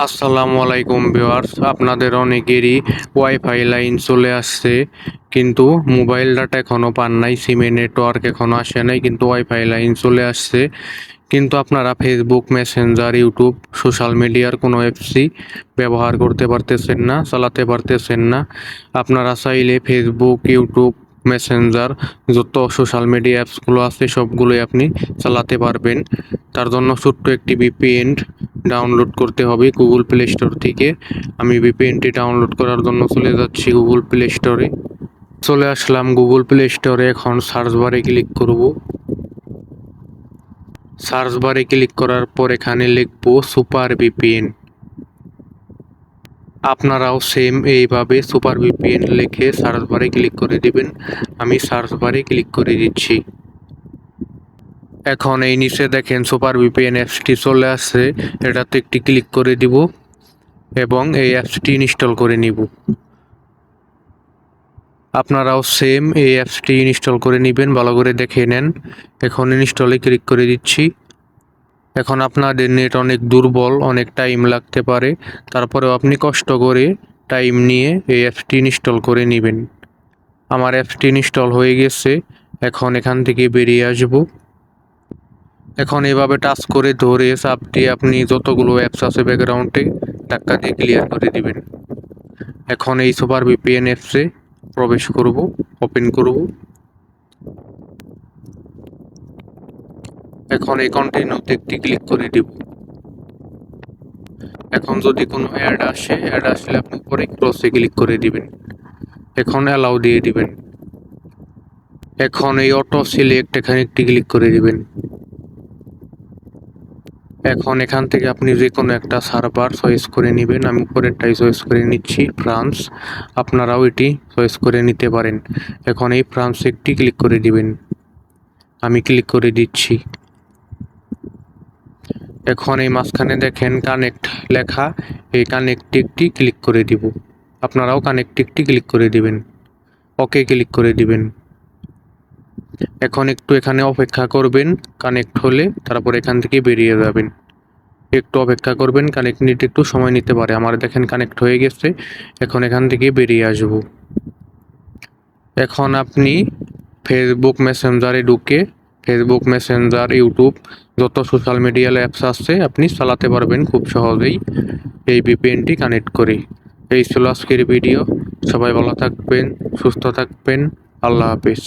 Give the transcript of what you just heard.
আসসালামু আলাইকুম ভিউয়ার্স, আপনাদের অনেকেরই ওয়াইফাই লাইন চলে আসছে, কিন্তু মোবাইল ডাটা এখনও পান নাই সিমে নেটওয়ার্ক এখনও আসে নাই, কিন্তু ওয়াইফাই লাইন চলে আসছে। কিন্তু আপনারা ফেসবুক মেসেঞ্জার ইউটিউব সোশ্যাল মিডিয়ার কোনো অ্যাপসই ব্যবহার করতে পারতেছেন না, চালাতে পারতেছেন না। আপনারা চাইলে ফেসবুক ইউটিউব মেসেঞ্জার যত সোশ্যাল মিডিয়া অ্যাপসগুলো আছে, সবগুলোই আপনি চালাতে পারবেন। তার জন্য ছোট্ট একটি ভিপিএন ডাউনলোড করতে হবে গুগল প্লে স্টোর থেকে। আমি ভিপিএনটি ডাউনলোড করার জন্য চলে যাচ্ছি গুগল প্লে স্টোরে চলে আসলাম গুগল প্লে স্টোরে এখন সার্চ বারে ক্লিক করব। সার্চ বারে ক্লিক করার পর এখানে লিখব সুপার ভিপিএন আপনারাও সেম এইভাবে সুপার ভিপিএন লিখে সার্চ বারে ক্লিক করে দিবেন। আমি সার্চ বারে ক্লিক করে দিচ্ছি। এখন এই নিচে দেখেন সুপার ভিপিএন অ্যাপসটি চলে আসছে। এটাতে একটি ক্লিক করে দিব এবং এই অ্যাপসটি ইনস্টল করে নিব। আপনারাও সেম এই অ্যাপসটি ইনস্টল করে নেবেন, ভালো করে দেখে নেন। এখন ইনস্টলে ক্লিক করে দিচ্ছি। এখন আপনাদের নেট অনেক দুর্বল, অনেক টাইম লাগতে পারে। তারপরেও আপনি কষ্ট করে টাইম নিয়ে এই অ্যাপসটি ইনস্টল করে নেবেন। আমার অ্যাপসটি ইনস্টল হয়ে গেছে। এখন এখান থেকে বেরিয়ে আসব। এখন এভাবে টাচ করে ধরে চাপ দিয়ে আপনি যতগুলো অ্যাপস আছে ব্যাকগ্রাউন্ডে ধাক্কা দিয়ে ক্লিয়ার করে দিবেন। এখন এই সুপার ভিপিএন অ্যাপসে প্রবেশ করব ওপেন করব। এখন এই কন্টিনিউতে একটি ক্লিক করে দিব। এখন যদি কোনো অ্যাড আসে অ্যাড আসলে আপনি উপরে ক্রসে ক্লিক করে দিবেন। এখন অ্যালাউ দিয়ে দিবেন। এখন এই অটো সিলেক্ট এখানে একটি ক্লিক করে দিবেন। এখন এখান থেকে আপনি যে কোনো একটা সার্ভার চয়েস করে নেবেন। আমি উপরেরটাই চয়েস করে নিচ্ছি ফ্রান্স আপনারাও এটি চয়েস করে নিতে পারেন। এখন এই ফ্রান্স একটি ক্লিক করে দিবেন। আমি ক্লিক করে দিচ্ছি। এখন এই মাঝখানে দেখেন কানেক্ট লেখা। এই কানেক্ট একটি ক্লিক করে দিব। আপনারাও কানেক্ট একটি ক্লিক করে দিবেন। ওকে ক্লিক করে দিবেন। এখন একটু এখানে অপেক্ষা করবেন কানেক্ট হলে তারপর এখান থেকে বেরিয়ে যাবেন। একটু অপেক্ষা করবেন কানেক্ট নিতে একটু সময় নিতে পারে। আমার দেখেন কানেক্ট হয়ে গেছে, এখন এখান থেকে বেরিয়ে আসব। এখন আপনি ফেসবুক মেসেঞ্জারে ঢুকে ফেসবুক মেসেঞ্জার ইউটিউব যত সোশ্যাল মিডিয়াল অ্যাপস আছে, আপনি চালাতে পারবেন খুব সহজেই এই ভিপিএনটি কানেক্ট করে। এই ছিল আজকের ভিডিও সবাই ভালো থাকবেন, সুস্থ থাকবেন। আল্লাহ হাফিজ।